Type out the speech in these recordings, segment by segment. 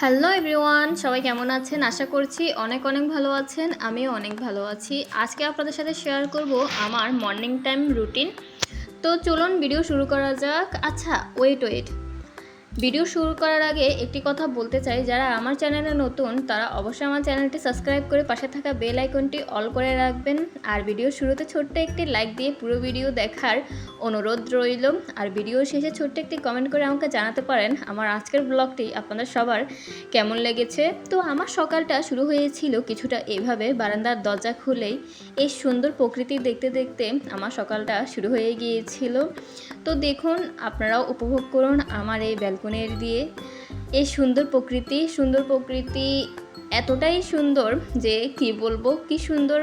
Hello everyone সবাই কেমন আছেন? আশা করছি অনেক অনেক ভালো আছেন। আমিও অনেক ভালো আছি। আজকে আপনাদের সাথে শেয়ার করব আমার মর্নিং টাইম রুটিন তো চলুন ভিডিও শুরু করা যাক। আচ্ছা ওয়েট ওয়েট ভিডিও শুরু করার আগে একটি কথা বলতে চাই, যারা আমার চ্যানেলে নতুন, তারা অবশ্যই আমার চ্যানেলটি সাবস্ক্রাইব করে পাশে থাকা বেল আইকনটি অল করে রাখবেন। আর ভিডিও শুরুতে ছোট্ট একটি লাইক দিয়ে পুরো ভিডিও দেখার অনুরোধ রইল। আর ভিডিও শেষে ছোট্ট একটি কমেন্ট করে আমাকে জানাতে পারেন, আমার আজকের ব্লগটি আপনাদের সবার কেমন লেগেছে? তো আমার সকালটা শুরু হয়েছিল কিছুটা এভাবে, বারান্দার দরজা খুলেই। এই সুন্দর প্রকৃতি দেখতে দেখতে আমার সকালটা শুরু হয়ে গিয়েছিল। তো দেখুন, আপনারাও উপভোগ করুন আমার এই ব্যালকনির দিয়ে। এই সুন্দর প্রকৃতি সুন্দর প্রকৃতি এতটাই সুন্দর যে কি বলব, কি সুন্দর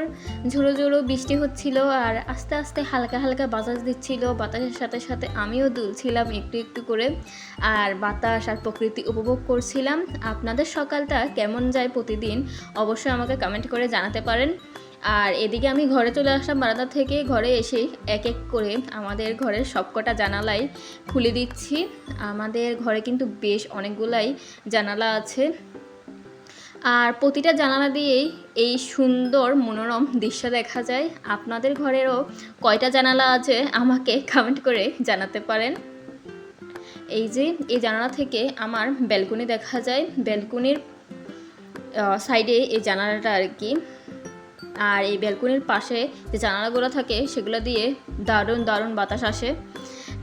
ঝোড়ো ঝোড়ো বৃষ্টি হচ্ছিল আর আস্তে আস্তে হালকা হালকা বাতাস দিচ্ছিল। বাতাসের সাথে সাথে আমিও দুলছিলাম একটু একটু করে আর বাতাস আর প্রকৃতি উপভোগ করছিলাম। আপনাদের সকালটা কেমন যায় প্রতিদিন? অবশ্যই আমাকে কমেন্ট করে জানাতে পারেন। আর এদিকে আমি ঘরে চলে আসলাম বারান্দা থেকে। ঘরে এসে এক এক করে আমাদের ঘরের সবকটা জানালাই খুলে দিচ্ছি। আমাদের ঘরে কিন্তু বেশ অনেকগুলাই জানালা আছে। আর প্রতিটা জানালা দিয়েই এই সুন্দর মনোরম দৃশ্য দেখা যায়। আপনাদের ঘরেরও কয়টা জানালা আছে আমাকে কমেন্ট করে জানাতে পারেন। এই যে, এই জানালা থেকে আমার ব্যালকনি দেখা যায়। ব্যালকনির সাইডে এই জানালাটা আর কি। আর এই ব্যালকনির পাশে যে জানালাগুলো থাকে, সেগুলো দিয়ে দারুণ দারুণ বাতাস আসে।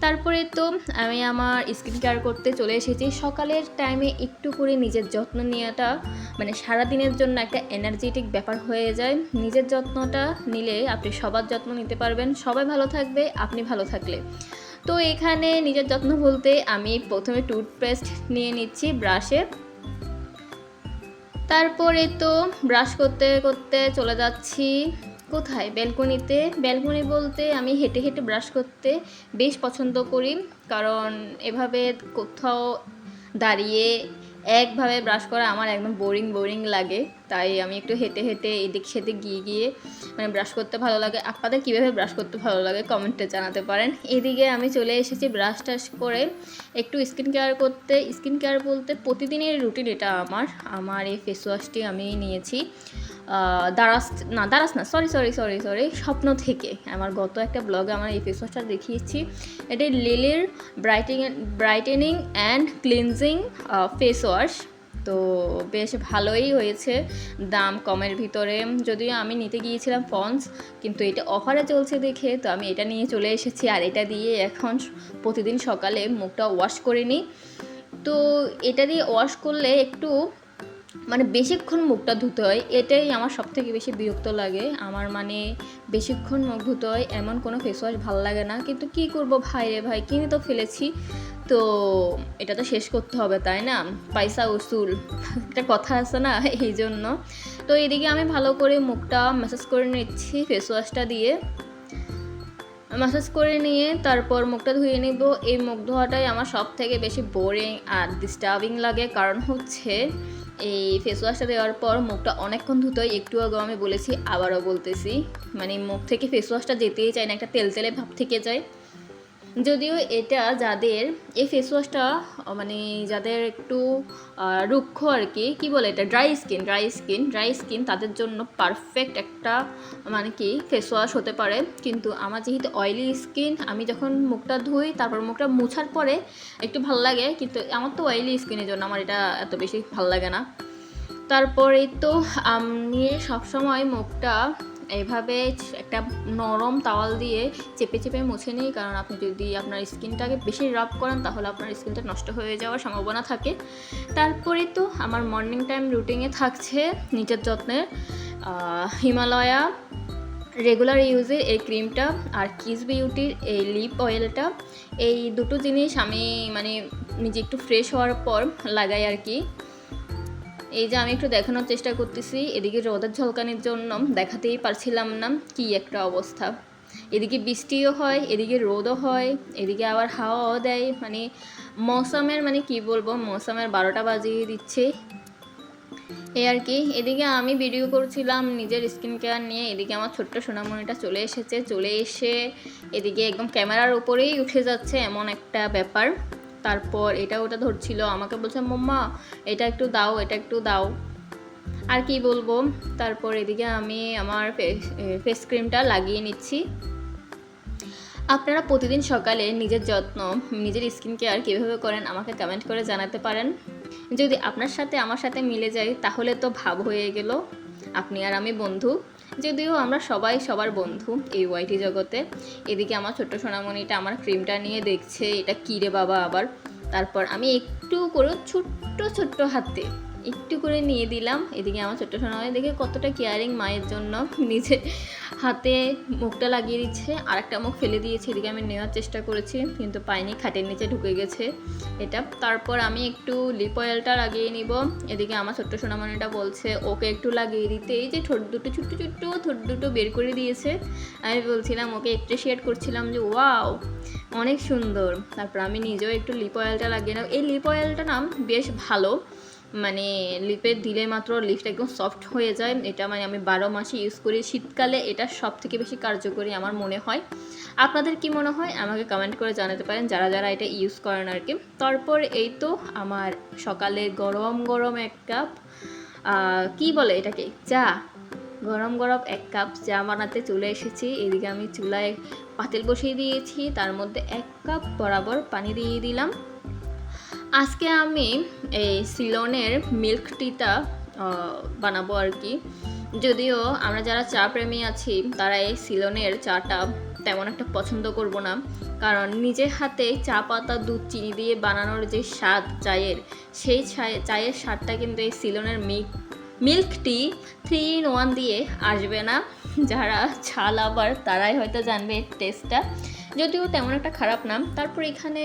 তারপরে তো আমি আমার স্কিন কেয়ার করতে চলে এসেছি। সকালের টাইমে একটু করে নিজের যত্ন নেওয়াটা মানে সারাদিনের জন্য একটা এনার্জেটিক ব্যাপার হয়ে যায়। নিজের যত্নটা নিলে আপনি সবার যত্ন নিতে পারবেন। সবাই ভালো থাকবে, আপনি ভালো থাকলে। তো এখানে নিজের যত্ন বলতে আমি প্রথমে টুথপেস্ট নিয়ে নিচ্ছি ব্রাশে তারপরে তো ব্রাশ করতে করতে চলে যাচ্ছি। কোথায়? ব্যালকনিতে। ব্যালকনি বলতে আমি হেঁটে হেঁটে ব্রাশ করতে বেশ পছন্দ করি। কারণ এভাবে কোথাও দাঁড়িয়ে একভাবে ব্রাশ করা আমার একদম বোরিং বোরিং লাগে। তাই আমি একটু হেঁটে হেঁটে এদিক সেদিক গিয়ে গিয়ে মানে ব্রাশ করতে ভালো লাগে। আপনাদের কীভাবে ব্রাশ করতে ভালো লাগে কমেন্টে জানাতে পারেন। এদিকে আমি চলে এসেছি ব্রাশ টাশ করে একটু স্কিন কেয়ার করতে। স্কিন কেয়ার বলতে প্রতিদিনের রুটিন এটা আমার। আমার এই ফেস ওয়াশটি আমি নিয়েছি। দারাস, না দারাস না সরি সরি সরি সরি স্বপ্ন থেকে। আমার গত একটা ব্লগে আমার এই ফেস ওয়াশটা দেখিয়েছি এটি লিলির brighting brightening and cleansing face wash তো বেশ ভালোই হয়েছে দাম কমের ভিতরে। যদিও আমি নিতে গিয়েছিলাম ফন্স কিন্তু এটা অফারে চলছে দেখে, তো আমি এটা নিয়ে চলে এসেছি। আর এটা দিয়ে এখন প্রতিদিন সকালে মুখটা ওয়াশ করে নিই। তো এটা দিয়ে ওয়াশ করলে একটু মানে বেশিক্ষণ মুখটা ধুতে হয়, এটাই আমার সব থেকে বেশি বিরক্ত লাগে। আমার মানে বেশিক্ষণ মুখ ধুতে হয়, এমন কোনো ফেস ওয়াশ ভালো লাগে না। কিন্তু কি করব ভাই রে ভাই, কিনে তো ফেলেছি। তো এটা তো শেষ করতে হবে, তাই না? পয়সা, উসুল, একটা কথা আছে না, এই জন্য। তো এদিকে আমি ভালো করে মুখটা ম্যাসাজ করে নিচ্ছি ফেস ওয়াশটা দিয়ে। ম্যাসাজ করে নিয়ে তারপর মুখটা ধুয়ে নিব। এই মুখ ধোয়াটাই আমার সব থেকে বেশি বোরিং আর ডিস্টার্বিং লাগে, কারণ হচ্ছে এই ফেস ওয়াশটা দেওয়ার পর মুখটা অনেকক্ষণ ধুতে হয় একটু আগে আমি বলেছি, আবারও বলতেছি। মানে মুখ থেকে ফেস ওয়াশটা যেতেই চায় না, একটা তেল তেলে ভাব থেকে যায়। যদিও এটা যাদের এই ফেস ওয়াশটা মানে যাদের একটু রুক্ষ আর কি, কী বলে এটা? Dry skin dry skin dry skin তাদের জন্য পারফেক্ট একটা মানে কি ফেস ওয়াশ হতে পারে। কিন্তু আমার যেহেতু অয়েলি স্কিন আমি যখন মুখটা ধুই, তারপর মুখটা মুছার পরে একটু ভালো লাগে, কিন্তু আমার তো অয়েলি স্কিনের জন্য আমার এটা এত বেশি ভালো লাগে না। তারপরে তো আমি সবসময় মুখটা এইভাবে একটা নরম তাওয়াল দিয়ে চেপে চেপে মুছে নিই কারণ আপনি যদি আপনার স্কিনটাকে বেশি রাব করেন, তাহলে আপনার স্কিনটা নষ্ট হয়ে যাওয়ার সম্ভাবনা থাকে। তারপরে তো আমার মর্নিং টাইম রুটিনে থাকছে নিজের যত্নের হিমালয়া রেগুলার ইউজে এই ক্রিমটা আর কিস বিউটির এই লিপ অয়েলটা এই দুটো জিনিস আমি মানে নিজে একটু ফ্রেশ হওয়ার পর লাগাই আর কি। এই যে আমি একটু দেখানোর চেষ্টা করতেছি, এদিকে রোদের ঝলকানির জন্য দেখাতেই পারছিলাম না কি একটা অবস্থা। এদিকে বৃষ্টিও হয়, এদিকে রোদও হয়, এদিকে আবার হাওয়াও দেয় মানে মৌসামের মানে কি বলব, মৌসামের বারোটা বাজিয়ে দিচ্ছে। এই আর কি, এদিকে আমি ভিডিও করছিলাম নিজের স্কিন কেয়ার নিয়ে, এদিকে আমার ছোট্ট সোনামণিটা চলে এসেছে, চলে এসে এদিকে একদম ক্যামেরার উপরেই উঠে যাচ্ছে এমন একটা ব্যাপার। তারপর এটা ওটা ধরছিল, আমাকে বলছে, মাম্মা, এটা একটু দাও, এটা একটু দাও। আর কি বলব? তারপর এদিকে আমি আমার ফেস ক্রিমটা লাগিয়ে নিচ্ছি। আপনারা প্রতিদিন সকালে নিজের যত্ন, নিজের স্কিন কেয়ার কীভাবে করেন আমাকে কমেন্ট করে জানাতে পারেন। যদি আপনার সাথে আমার সাথে মিলে যায়, তাহলে তো ভাব হয়ে গেল। আপনি আর আমি বন্ধু। যদিও আমরা সবাই সবার বন্ধু এই ওয়াইটি জগতে। এদিকে আমার ছোট্ট সোনামণিটা আমার ক্রিমটা নিয়ে দেখছে, এটা কিরে বাবা আবার? তারপর আমি একটু করে ছোট্ট ছোট্ট হাতে একটু করে নিয়ে দিলাম। এদিকে আমার ছোট্ট সোনামণি দেখে কতটা কেয়ারিং মায়ের জন্য। নিজে হাতে মুখটা লাগিয়ে দিচ্ছে আর একটা মুখ ফেলে দিয়েছে। এদিকে আমি নেওয়ার চেষ্টা করেছি, কিন্তু পাইনি, খাটের নিচে ঢুকে গেছে এটা। তারপর আমি একটু লিপ অয়েলটা লাগিয়ে নিব। এদিকে আমার ছোট্ট সোনামণিটা বলছে, ওকে একটু লাগিয়ে দিতে। এই যে ঠোঁট দুটো, ছোট্ট ছোট্ট ঠোঁট দুটো বের করে দিয়েছে। আমি বলছিলাম, ওকে অ্যাপ্রিসিয়েট করছিলাম যে, ওয়াও, অনেক সুন্দর। তারপর আমি নিজেও একটু লিপ অয়েলটা লাগিয়ে নেব এই লিপ অয়েলটা নাম বেশ ভালো। মানে লিপে দিলে মাত্র লিপটা একদম সফট হয়ে যায়। এটা মানে আমি বারো মাসে ইউজ করি। শীতকালে এটা সব থেকে বেশি কার্যকরী আমার মনে হয়। আপনাদের কি মনে হয়? আমাকে কমেন্ট করে জানাতে পারেন। যারা যারা এটা ইউজ করেন আর কি। তারপর এই তো আমার সকালে গরম গরম এক কাপ কি বলে এটাকে? চা। গরম গরম এক কাপ চা বানাতে চলে এসেছি। এদিকে আমি চুলায় পাতিল বসিয়ে দিয়েছি। তার মধ্যে এক কাপ বরাবর পানি দিয়ে দিলাম। আজকে আমি এই সিলনের মিল্ক টিটা বানাবো আর কি। যদিও আমরা যারা চা প্রেমী আছি, তারা এই সিলনের চাটা তেমন একটা পছন্দ করব না। কারণ নিজের হাতে চা পাতা, দুধ, চিনি দিয়ে বানানোর যে স্বাদ চায়ের, সেই চায়ে- চায়ের স্বাদটা কিন্তু এই সিলনের milk milk tea three in one দিয়ে আসবে না। যারা ছাল আবার তারাই হয়তো জানবে টেস্টটা যদিও তেমন একটা খারাপ না তারপর এখানে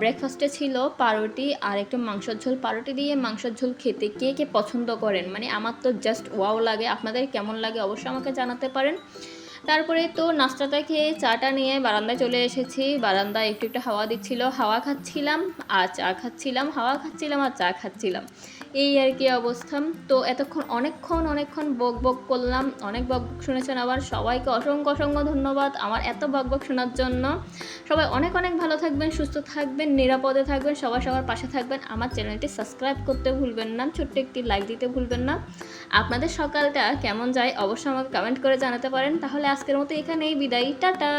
ব্রেকফাস্টে ছিল পাউরুটি আর একটু মাংসের ঝোল। পাউরুটি দিয়ে মাংসের ঝোল খেতে কে কে পছন্দ করেন? মানে আমার তো জাস্ট ওয়াও লাগে। আপনাদের কেমন লাগে অবশ্যই আমাকে জানাতে পারেন। তারপরে তো নাস্তাটা খেয়ে চাটা নিয়ে বারান্দায় চলে এসেছি। বারান্দায় একটু একটু হাওয়া দিচ্ছিল। হাওয়া খাচ্ছিলাম আর চা খাচ্ছিলাম। হাওয়া খাচ্ছিলাম আর চা খাচ্ছিলাম। এই আর কি অবস্থা। তো এতক্ষণ, অনেকক্ষণ অনেকক্ষণ বক বক করলাম, অনেক বক বক শুনেছেন আবার। সবাইকে অসংখ্য অসংখ্য ধন্যবাদ আমার এত বক বক শোনার জন্য। সবাই অনেক অনেক ভালো থাকবেন, সুস্থ থাকবেন, নিরাপদে থাকবেন সবাই সবার পাশে থাকবেন। আমার চ্যানেলটি সাবস্ক্রাইব করতে ভুলবেন না, ছোট্ট একটি লাইক দিতে ভুলবেন না। আপনাদের সকালটা কেমন যায় অবশ্যই আমাকে কমেন্ট করে জানাতে পারেন। তাহলে আজকের মতো এখানেই বিদায়। টাটা!